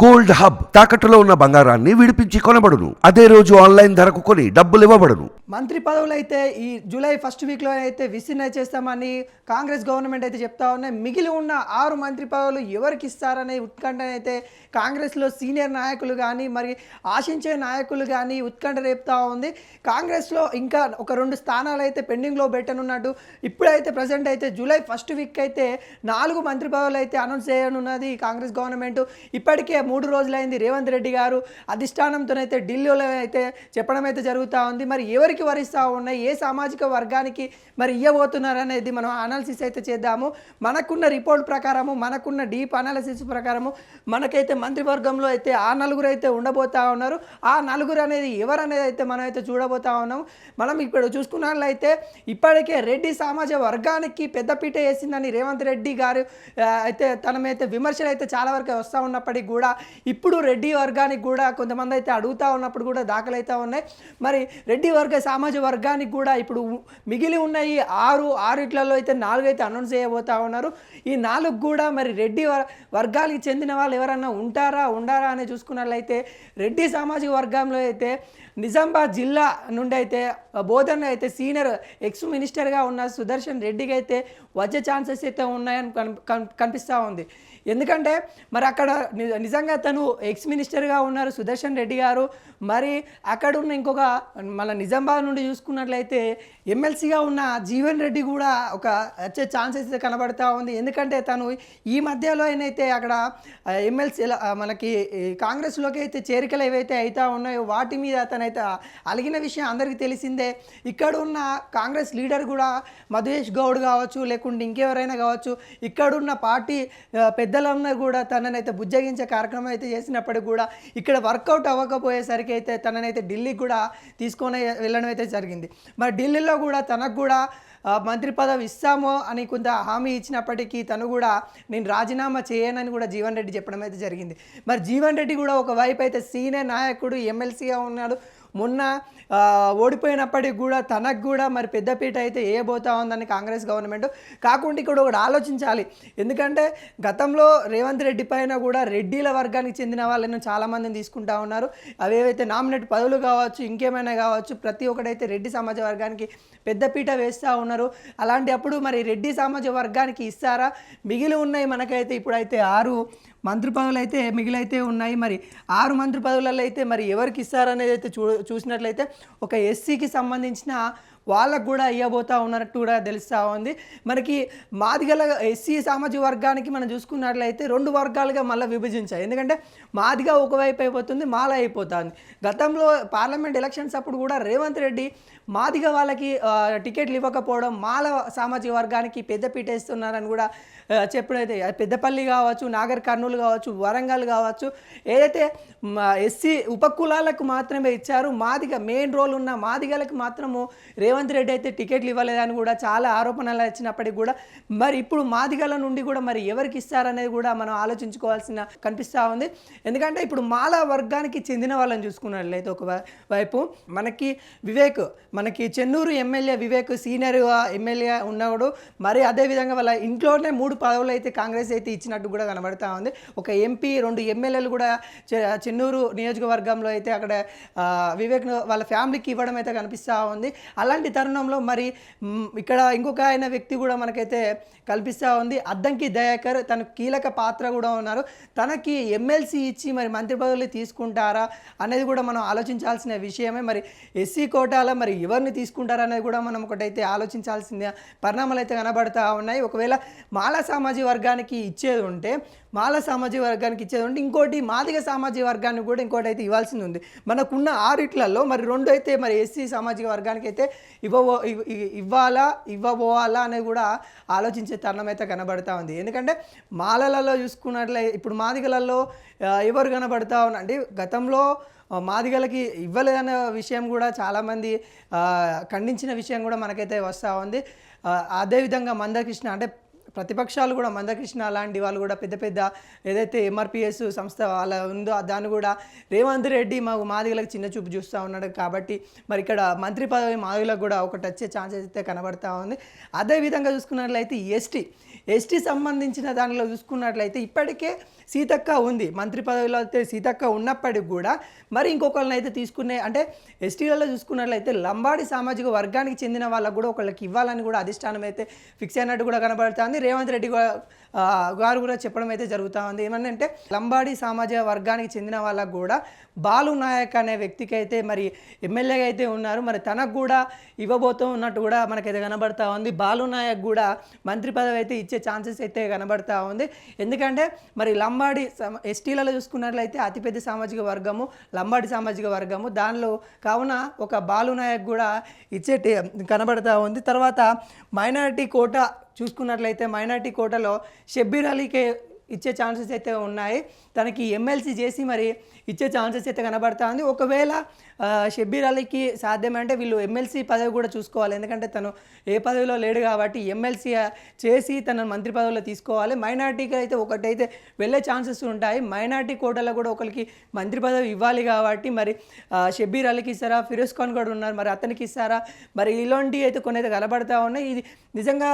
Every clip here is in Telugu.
గోల్డ్ హబ్ తాకట్టులో ఉన్న బంగారాన్ని విడిపించి కొనబడును. అదే రోజు ఆన్లైన్ ధరకు కొని డబ్బులు ఇవ్వబడును. మంత్రి పదవులు అయితే ఈ జూలై ఫస్ట్ వీక్లో అయితే విసిన్న చేస్తామని కాంగ్రెస్ గవర్నమెంట్ అయితే చెప్తా ఉన్నాయి. మిగిలి ఉన్న ఆరు మంత్రి పదవులు ఎవరికి ఇస్తారనే ఉత్కంఠ అయితే కాంగ్రెస్లో సీనియర్ నాయకులు కానీ మరి ఆశించే నాయకులు కానీ ఉత్కంఠ రేపుతా ఉంది. కాంగ్రెస్లో ఇంకా ఒక రెండు స్థానాలు అయితే పెండింగ్లో పెట్టనున్నట్టు ఇప్పుడైతే ప్రజెంట్ అయితే జూలై ఫస్ట్ వీక్ అయితే నాలుగు మంత్రి పదవులు అయితే అనౌన్స్ చేయనున్నది కాంగ్రెస్ గవర్నమెంట్. ఇప్పటికే మూడు రోజులైంది. రేవంత్ రెడ్డి గారు అధిష్టానంతోనైతే ఢిల్లీలో అయితే చెప్పడం అయితే జరుగుతూ ఉంది. మరి ఎవరికి వరిస్తూ ఉన్నాయి? ఏ సామాజిక వర్గానికి మరి ఇవ్వబోతున్నారు అనేది మనం అనాలిసిస్ అయితే చేద్దాము. మనకున్న రిపోర్ట్ ప్రకారము మనకున్న డీప్ అనాలిసిస్ ప్రకారము మనకైతే మంత్రివర్గంలో అయితే ఆ నలుగురు అయితే ఉండబోతా ఉన్నారు. ఆ నలుగురు అనేది ఎవరు అనేది అయితే మనం అయితే చూడబోతా ఉన్నాం మనం ఇప్పుడు చూసుకున్నట్లయితే ఇప్పటికే రెడ్డి సమాజ వర్గానికి పెద్దపీట వేసిందని రేవంత్ రెడ్డి గారు అయితే తన మీద విమర్శలు అయితే చాలా వరకు వస్తూ ఉన్నప్పటికీ కూడా ఇప్పుడు రెడ్డి వర్గానికి కూడా కొంతమంది అయితే అడుగుతా ఉన్నప్పుడు కూడా దాఖలైతే ఉన్నాయి. మరి రెడ్డి వర్గ సామాజిక వర్గానికి కూడా ఇప్పుడు మిగిలి ఉన్న ఈ ఆరు ఆరిట్లలో అయితే నాలుగు అయితే అనౌన్స్ చేయబోతా ఉన్నారు. ఈ నాలుగు కూడా మరి రెడ్డి వర్- వర్గానికి చెందిన వాళ్ళు ఎవరన్నా ఉంటారా ఉండారా అని చూసుకున్నట్లయితే రెడ్డి సామాజిక వర్గంలో అయితే నిజామాబాద్ జిల్లా నుండి అయితే బోధన అయితే సీనియర్ ఎక్స్ మినిస్టర్గా ఉన్న సుదర్శన్ రెడ్డికి అయితే వచ్చే ఛాన్సెస్ అయితే ఉన్నాయని కనిపిస్తూ ఉంది. ఎందుకంటే మరి అక్కడ నిజ నిజంగా తను ఎక్స్ మినిస్టర్గా ఉన్నారు సుదర్శన్ రెడ్డి గారు. మరి అక్కడ ఉన్న ఇంకొక మన నిజామాబాద్ నుండి చూసుకున్నట్లయితే ఎమ్మెల్సీగా ఉన్న జీవన్ రెడ్డి కూడా ఒక వచ్చే ఛాన్సెస్ కనబడతా ఉంది. ఎందుకంటే తను ఈ మధ్యలో ఏనైతే అక్కడ ఎమ్మెల్సీ మనకి కాంగ్రెస్లోకి అయితే చేరికలు ఏవైతే అవుతా ఉన్నాయో వాటి మీద తనైతే అలిగిన విషయం అందరికీ తెలిసిందే. ఇక్కడ ఉన్న కాంగ్రెస్ లీడర్ కూడా మధుయేష్ గౌడ్ కావచ్చు లేకుంటే ఇంకెవరైనా కావచ్చు ఇక్కడున్న పార్టీ పెద్దలందరూ కూడా తననైతే బుజ్జగించే కార్యక్రమం అయితే చేసినప్పటికీ కూడా ఇక్కడ వర్కౌట్ అవ్వకపోయేసరికి అయితే తననైతే ఢిల్లీకి కూడా తీసుకొని వెళ్ళడం అయితే జరిగింది. మరి ఢిల్లీలో కూడా తనకు కూడా మంత్రి పదవి ఇస్తామో అని కొంత హామీ ఇచ్చినప్పటికీ తను కూడా నేను రాజీనామా చేయనని కూడా జీవన్ రెడ్డి చెప్పడం అయితే జరిగింది. మరి జీవన్ రెడ్డి కూడా ఒకవైపు అయితే సీనియర్ నాయకుడు ఎమ్మెల్సీగా ఉన్నాడు. మొన్న ఓడిపోయినప్పటికి కూడా తనకు కూడా మరి పెద్దపీట అయితే వేయబోతా ఉందని కాంగ్రెస్ గవర్నమెంట్ కాకుండా ఇక్కడ ఒకటి ఆలోచించాలి. ఎందుకంటే గతంలో రేవంత్ రెడ్డి పైన కూడా రెడ్డిల వర్గానికి చెందిన వాళ్ళను చాలామందిని తీసుకుంటా ఉన్నారు. అవేవైతే నామినేట్ పదవులు కావచ్చు ఇంకేమైనా కావచ్చు ప్రతి ఒక్కటైతే రెడ్డి సమాజ వర్గానికి పెద్దపీట వేస్తూ ఉన్నారు. అలాంటి అప్పుడు మరి రెడ్డి సమాజ వర్గానికి ఇస్తారా? మిగిలి ఉన్నాయి మనకైతే ఇప్పుడైతే ఆరు మంత్రి పదవులు అయితే మిగిలైతే ఉన్నాయి. మరి ఆరు మంత్రి పదవులలో అయితే మరి ఎవరికి ఇస్తారనేది అయితే చూ చూసినట్లయితే ఒక ఎస్సీకి సంబంధించిన వాళ్ళకు కూడా ఇవ్వబోతా ఉన్నట్టు కూడా తెలుస్తూ ఉంది. మనకి మాదిగల ఎస్సీ సామాజిక వర్గానికి మనం చూసుకున్నట్లయితే రెండు వర్గాలుగా మళ్ళీ విభజించాయి. ఎందుకంటే మాదిగా ఒకవైపు అయిపోతుంది మాల అయిపోతుంది. గతంలో పార్లమెంట్ ఎలక్షన్స్ అప్పుడు కూడా రేవంత్ రెడ్డి మాదిగ వాళ్ళకి టికెట్లు ఇవ్వకపోవడం మాల సామాజిక వర్గానికి పెద్దపీట ఇస్తున్నారని కూడా చెప్పడైతే పెద్దపల్లి కావచ్చు నాగర్ కర్నూలు కావచ్చు వరంగల్ కావచ్చు ఏదైతే ఎస్సీ ఉపకులాలకు మాత్రమే ఇచ్చారు మాదిగ మెయిన్ రోల్ ఉన్న మాదిగలకు మాత్రము రేవంత్ రెడ్డి అయితే టికెట్లు ఇవ్వలేదని కూడా చాలా ఆరోపణలు వచ్చినప్పటికీ కూడా మరి ఇప్పుడు మాదిగల నుండి కూడా మరి ఎవరికి ఇస్తారనేది కూడా మనం ఆలోచించుకోవాల్సిన కనిపిస్తూ ఉంది. ఎందుకంటే ఇప్పుడు మాల వర్గానికి చెందిన వాళ్ళని చూసుకున్నట్లయితే ఒక వైపు మనకి వివేక్ మనకి Chennur MLA Vivek senior MLA ఉన్నవాడు మరి అదేవిధంగా వాళ్ళ ఇంట్లోనే మూడు పదవులు అయితే కాంగ్రెస్ అయితే ఇచ్చినట్టు కూడా కనబడతా ఉంది. ఒక ఎంపీ రెండు ఎమ్మెల్యేలు కూడా చెన్నూరు నియోజకవర్గంలో అయితే అక్కడ వివేక్ వాళ్ళ ఫ్యామిలీకి ఇవ్వడం అయితే కనిపిస్తూ ఉంది. అలాంటి తరుణంలో మరి ఇక్కడ ఇంకొక ఆయన వ్యక్తి కూడా మనకైతే కల్పిస్తూ ఉంది. అద్దంకి దయాకర్ తన కీలక పాత్ర కూడా ఉన్నారు. తనకి ఎమ్మెల్సీ ఇచ్చి మరి మంత్రి పదవులు తీసుకుంటారా అనేది కూడా మనం ఆలోచించాల్సిన విషయమే. మరి ఎస్సీ కోటాలో మరి ఎవరిని తీసుకుంటారా అనేది కూడా మనం ఒకటైతే ఆలోచించాల్సిన పరిణామాలు అయితే కనబడతా ఉన్నాయి. ఒకవేళ మాల సామాజిక వర్గానికి ఇచ్చేది ఉంటే మాల సామాజిక వర్గానికి ఇచ్చేది ఉంటే ఇంకోటి మాదిగ సామాజిక వర్గానికి కూడా ఇంకోటి అయితే ఇవ్వాల్సింది ఉంది. మనకున్న ఆరిట్లలో మరి రెండు అయితే మరి ఎస్సీ సామాజిక వర్గానికి అయితే ఇవ్వబో ఇవ్వాలా ఇవ్వబోవాలా అనేది కూడా ఆలోచించే తరుణం అయితే కనబడతా ఉంది. ఎందుకంటే మాలలలో చూసుకున్నట్లయితే ఇప్పుడు మాదిగలలో ఎవరు కనబడతా ఉన్నారంటే గతంలో మాదిగలకి ఇవ్వలేదన్న విషయం కూడా చాలామంది ఖండించిన విషయం కూడా మనకైతే వస్తూ ఉంది. అదేవిధంగా మందకృష్ణ అంటే ప్రతిపక్షాలు కూడా మందకృష్ణ లాంటి వాళ్ళు కూడా పెద్ద పెద్ద ఏదైతే ఎంఆర్పిఎస్ సంస్థ వాళ్ళ ఉందో దాన్ని కూడా రేవంత్ రెడ్డి మాకు మాదిగలకు చిన్న చూపు చూస్తూ ఉన్నాడు కాబట్టి మరి ఇక్కడ మంత్రి పదవి మాదిగలకు కూడా ఒకటి వచ్చే ఛాన్సెస్ అయితే కనబడతా ఉంది. అదేవిధంగా చూసుకున్నట్లయితే ఎస్టీ ఎస్టీ సంబంధించిన దానిలో చూసుకున్నట్లయితే ఇప్పటికే సీతక్క ఉంది. మంత్రి పదవిలో అయితే సీతక్క ఉన్నప్పటికి కూడా మరి ఇంకొకరిని అయితే తీసుకునే అంటే ఎస్టీలలో చూసుకున్నట్లయితే లంబాడి సామాజిక వర్గానికి చెందిన వాళ్ళకు కూడా ఒకళ్ళకి ఇవ్వాలని కూడా అధిష్టానం అయితే ఫిక్స్ అయినట్టు కూడా కనబడుతుంది. రేవంత్ రెడ్డి కూడా, గారు కూడా చెప్పడం అయితే జరుగుతూ ఉంది ఏమంటే లంబాడి సామాజిక వర్గానికి చెందిన వాళ్ళకు కూడా బాలు నాయక్ అనే వ్యక్తికి అయితే మరి ఎమ్మెల్యేగా అయితే ఉన్నారు. మరి తనకు కూడా ఇవ్వబోతూ ఉన్నట్టు కూడా మనకైతే కనబడతా ఉంది బాలు నాయక్ కూడా మంత్రి పదవి అయితే ఇచ్చే ఛాన్సెస్ అయితే కనబడతా ఉంది. ఎందుకంటే మరి లంబాడి ఎస్టీలలో చూసుకున్నట్లయితే అతిపెద్ద సామాజిక వర్గము లంబాడి సామాజిక వర్గము. దానిలో కావున ఒక బాలు నాయక్ కూడా ఇచ్చే కనబడతా ఉంది. తర్వాత మైనారిటీ కోట చూసుకున్నట్లయితే మైనారిటీ కోటలో షబ్బీర్ అలీకే ఇచ్చే ఛాన్సెస్ అయితే ఉన్నాయి. తనకి ఎమ్మెల్సీ చేసి మరి ఇచ్చే ఛాన్సెస్ అయితే కనబడతా ఉంది ఒకవేళ షబ్బీర్ అలీకి సాధ్యమంటే వీళ్ళు ఎమ్మెల్సీ పదవి కూడా చూసుకోవాలి. ఎందుకంటే తను ఏ పదవిలో లేడు కాబట్టి ఎమ్మెల్సీ చేసి తనను మంత్రి పదవిలో తీసుకోవాలి. మైనార్టీకి అయితే ఒకటైతే వెళ్ళే ఛాన్సెస్ ఉంటాయి. మైనార్టీ కోటలో కూడా ఒకరికి మంత్రి పదవి ఇవ్వాలి కాబట్టి మరి షబ్బీర్ అలీకి ఇస్తారా? ఫిరోజ్ ఖాన్ కూడా ఉన్నారు. మరి అతనికి ఇస్తారా? మరి ఇలాంటివి అయితే కొన్ని అయితే కనబడతా ఉన్నాయి. ఇది నిజంగా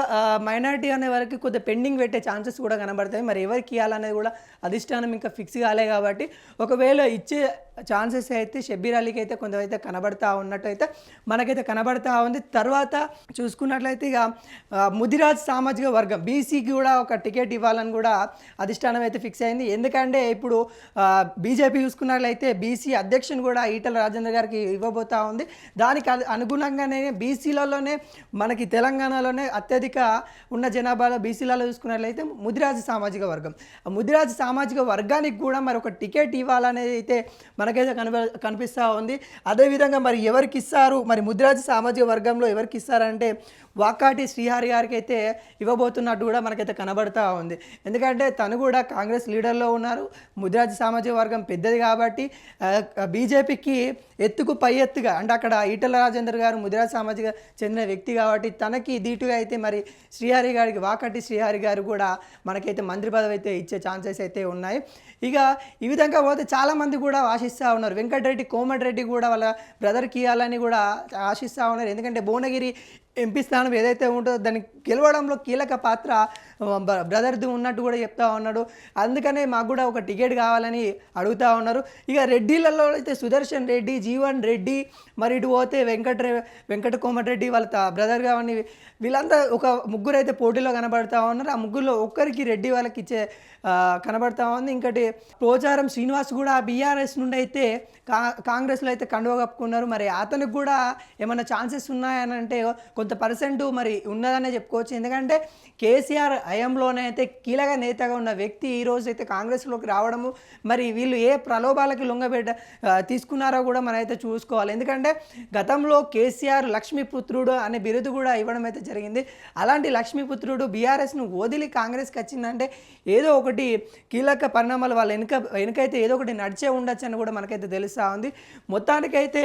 మైనార్టీ అనే వరకు కొద్దిగా పెండింగ్ పెట్టే ఛాన్సెస్ కూడా కనబడతాయి. మరి ఎవరికి ఇవ్వాలనేది కూడా అధిష్టానం ఇంకా ఫిక్స్ కాలే కాబట్టి ఒకవేళ ఇచ్చే ఛాన్సెస్ అయితే షబ్బీర్ అలీకి అయితే కొంతైతే కనబడతా ఉన్నట్టు అయితే మనకైతే కనబడతా ఉంది. తర్వాత చూసుకున్నట్లయితే ఇక ముదిరాజ్ సామాజిక వర్గం బీసీకి కూడా ఒక టికెట్ ఇవ్వాలని కూడా అధిష్టానం అయితే ఫిక్స్ అయింది. ఎందుకంటే ఇప్పుడు బీజేపీ చూసుకున్నట్లయితే బీసీ అధ్యక్షుని కూడా ఈటల రాజేంద్ర గారికి ఇవ్వబోతా ఉంది. దానికి అనుగుణంగానే బీసీలలోనే మనకి తెలంగాణలోనే అత్యధిక ఉన్న జనాభాలో బీసీలలో చూసుకున్నట్లయితే ముదిరాజు సామాజిక వర్గం. ఆ ముదిరాజు సామాజిక వర్గానికి కూడా మరి ఒక టికెట్ ఇవ్వాలనేది అయితే మన మనకైతే కనిప కనిపిస్తూ ఉంది. అదేవిధంగా మరి ఎవరికి ఇస్తారు మరి ముద్రాజ సామాజిక వర్గంలో ఎవరికి ఇస్తారంటే వాకాటి శ్రీహరి గారికి అయితే ఇవ్వబోతున్నట్టు కూడా మనకైతే కనబడతా ఉంది. ఎందుకంటే తను కూడా కాంగ్రెస్ లీడర్లో ఉన్నారు. ముద్రాజ సామాజిక వర్గం పెద్దది కాబట్టి బీజేపీకి ఎత్తుకు పై ఎత్తుగా అంటే అక్కడ ఈటల రాజేందర్ గారు ముద్రాజ సామాజిక చెందిన వ్యక్తి కాబట్టి తనకి దీటుగా అయితే మరి శ్రీహరి గారికి వాకటి శ్రీహరి గారు కూడా మనకైతే మంత్రి పదవి అయితే ఇచ్చే ఛాన్సెస్ అయితే ఉన్నాయి. ఇక ఈ విధంగా పోతే చాలామంది కూడా ఆశిస్తూ ఉన్నారు. వెంకటరెడ్డి కోమటిరెడ్డి కూడా వాళ్ళ బ్రదర్కి ఇవ్వాలని కూడా ఆశిస్తూ ఉన్నారు. ఎందుకంటే భువనగిరి ఎంపీ స్థానం ఏదైతే ఉంటుందో దాన్ని గెలవడంలో కీలక పాత్ర బ్రదర్ది ఉన్నట్టు కూడా చెప్తా ఉన్నాడు. అందుకనే మాకు కూడా ఒక టికెట్ కావాలని అడుగుతా ఉన్నారు. ఇక రెడ్డిలలో అయితే సుదర్శన్ రెడ్డి జీవన్ రెడ్డి మరి ఇటు పోతే వెంకట వెంకట కోమటిరెడ్డి వాళ్ళ బ్రదర్ కావని వీళ్ళంతా ఒక ముగ్గురు అయితే పోటీలో కనబడతా ఉన్నారు. ఆ ముగ్గురులో ఒక్కరికి రెడ్డి వాళ్ళకి ఇచ్చే కనబడతా ఉంది. ఇంకటి పోచారం శ్రీనివాస్ కూడా బీఆర్ఎస్ నుండి అయితే కా కాంగ్రెస్లో అయితే కండువ కప్పుకున్నారు. మరి అతనికి కూడా ఏమైనా ఛాన్సెస్ ఉన్నాయని అంటే కొంత పర్సెంట్ మరి ఉన్నదనే చెప్పుకోవచ్చు. ఎందుకంటే కేసీఆర్ హయాంలోనే అయితే కీలక నేతగా ఉన్న వ్యక్తి ఈరోజు అయితే కాంగ్రెస్లోకి రావడము మరి వీళ్ళు ఏ ప్రలోభాలకి లొంగబెట్ట తీసుకున్నారో కూడా మనం అయితే చూసుకోవాలి. ఎందుకంటే గతంలో కేసీఆర్ లక్ష్మీపుత్రుడు అనే బిరుదు కూడా ఇవ్వడం అయితే జరిగింది. అలాంటి లక్ష్మీపుత్రుడు బీఆర్ఎస్ను వదిలి కాంగ్రెస్కి వచ్చిందంటే ఏదో ఒకటి కీలక పరిణామాలు వాళ్ళ వెనుక వెనుకైతే ఏదో ఒకటి నడిచే ఉండొచ్చు అని కూడా మనకైతే తెలుస్తూ ఉంది. మొత్తానికైతే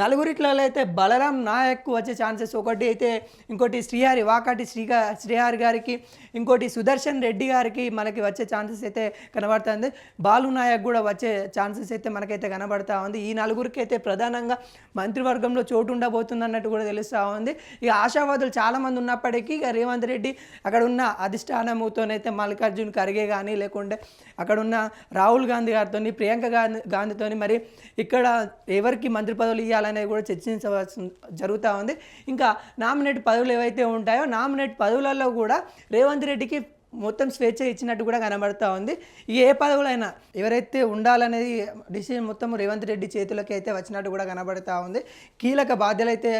నలుగురిట్లలో అయితే బలరాం నాయక్ వచ్చే ఛాన్సెస్. ఒకటి అయితే ఇంకోటి శ్రీహారి వాకాటి శ్రీగా శ్రీహారి గారికి ఇంకోటి సుదర్శన్ రెడ్డి గారికి మనకి వచ్చే ఛాన్సెస్ అయితే కనబడుతుంది బాలు నాయక్ కూడా వచ్చే ఛాన్సెస్ అయితే మనకైతే కనబడతా ఉంది. ఈ నలుగురికి అయితే ప్రధానంగా మంత్రివర్గంలో చోటు ఉండబోతుంది అన్నట్టు కూడా తెలుస్తూ ఉంది. ఇక ఆశావాదులు చాలామంది ఉన్నప్పటికీ ఇక రేవంత్ రెడ్డి అక్కడ ఉన్న అధిష్టానముతోనైతే మల్లికార్జున్ ఖర్గే కానీ లేకుంటే అక్కడ ఉన్న రాహుల్ గాంధీ గారితో ప్రియాంక గాంధీ గాంధీతో మరి ఇక్కడ ఎవరికి మంత్రి పదవులు ఇవ్వాలనేది కూడా చర్చించవలసి జరుగుతూ ఉంది. ఇంకా నామినేట్ పదవులు ఏవైతే ఉంటాయో నామినేట్ పదవులలో కూడా రేవంత్ రెడ్డికి మొత్తం స్వేచ్ఛ ఇచ్చినట్టు కూడా కనబడతా ఉంది. ఏ పదవులైనా ఎవరైతే ఉండాలనేది డిసిజన్ మొత్తం రేవంత్ రెడ్డి చేతులకి అయితే వచ్చినట్టు కూడా కనబడతా ఉంది. కీలక బాధ్యతలు అయితే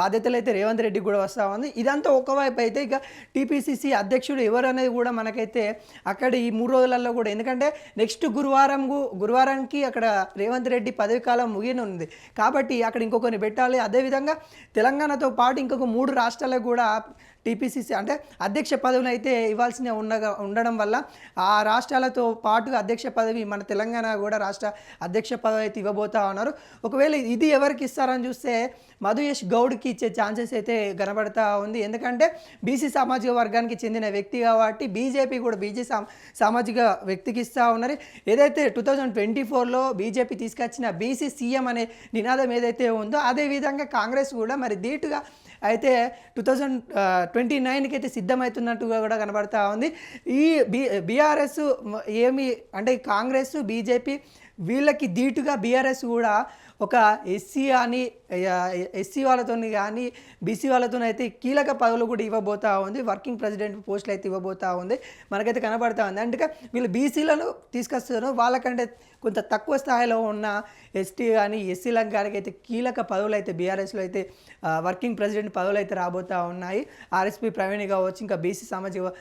బాధ్యతలు అయితే రేవంత్ రెడ్డి కూడా వస్తూ ఉంది. ఇదంతా ఒకవైపు అయితే ఇక టీపీసీసీ అధ్యక్షుడు ఎవరు అనేది కూడా మనకైతే అక్కడ ఈ మూడు రోజులలో కూడా ఎందుకంటే నెక్స్ట్ గురువారం గురువారానికి అక్కడ రేవంత్ రెడ్డి పదవి కాలం ముగియనుంది. కాబట్టి అక్కడ ఇంకొకరిని పెట్టాలి. అదేవిధంగా తెలంగాణతో పాటు ఇంకొక మూడు రాష్ట్రాలకు కూడా టీపీసీసీ అంటే అధ్యక్ష పదవిని అయితే ఇవ్వాల్సిన ఉండగా ఉండడం వల్ల ఆ రాష్ట్రాలతో పాటుగా అధ్యక్ష పదవి మన తెలంగాణ కూడా రాష్ట్ర అధ్యక్ష పదవి అయితే ఇవ్వబోతా ఉన్నారు. ఒకవేళ ఇది ఎవరికి ఇస్తారని చూస్తే మధుయేష్ గౌడ్కి ఇచ్చే ఛాన్సెస్ అయితే కనబడతా ఉంది. ఎందుకంటే బీసీ సామాజిక వర్గానికి చెందిన వ్యక్తి కాబట్టి బీజేపీ కూడా బీజీ సామాజిక వ్యక్తికి ఇస్తూ ఉన్నారు ఏదైతే టూ థౌజండ్ ట్వంటీ ఫోర్లో బీజేపీ తీసుకొచ్చిన బీసీ సీఎం అనే నినాదం ఏదైతే ఉందో అదే విధంగా కాంగ్రెస్ కూడా మరి ధీటుగా అయితే టూ థౌజండ్ ట్వంటీ నైన్కి అయితే సిద్ధమవుతున్నట్టుగా కూడా కనబడతా ఉంది. ఈ బి బీఆర్ఎస్ ఏమి అంటే కాంగ్రెస్ బీజేపీ వీళ్ళకి ధీటుగా బీఆర్ఎస్ కూడా ఒక ఎస్సీ అని ఎస్సీ వాళ్ళతోని కానీ బీసీ వాళ్ళతో అయితే కీలక పదవులు కూడా ఇవ్వబోతా ఉంది. వర్కింగ్ ప్రెసిడెంట్ పోస్టులు అయితే ఇవ్వబోతా ఉంది. మనకైతే కనబడతా ఉంది. అంటే వీళ్ళు బీసీలను తీసుకొస్తారు. వాళ్ళకంటే కొంత తక్కువ స్థాయిలో ఉన్న ఎస్టీ కానీ ఎస్సీలకు కానీ అయితే కీలక పదవులు అయితే బీఆర్ఎస్లో అయితే వర్కింగ్ ప్రెసిడెంట్ పదవులు అయితే రాబోతూ ఉన్నాయి. ఆర్ఎస్పీ ప్రవీణ్ కావచ్చు ఇంకా బీసీ సామాజిక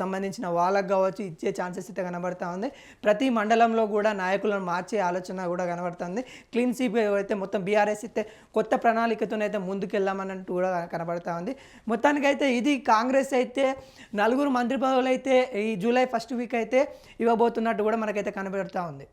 సంబంధించిన వాళ్ళకు కావచ్చు ఇచ్చే ఛాన్సెస్ అయితే కనబడతా ఉంది. ప్రతి మండలంలో కూడా నాయకులను మార్చే ఆలోచన కూడా కనబడుతుంది క్లీన్ అయితే మొత్తం బీఆర్ఎస్ అయితే కొత్త ప్రణాళికతోనైతే ముందుకెళ్దామన్నట్టు కూడా కనబడతా ఉంది. మొత్తానికైతే ఇది కాంగ్రెస్ అయితే నలుగురు మంత్రి పదవులు అయితే ఈ జూలై ఫస్ట్ వీక్ అయితే ఇవ్వబోతున్నట్టు కూడా మనకైతే కనబడతా ఉంది.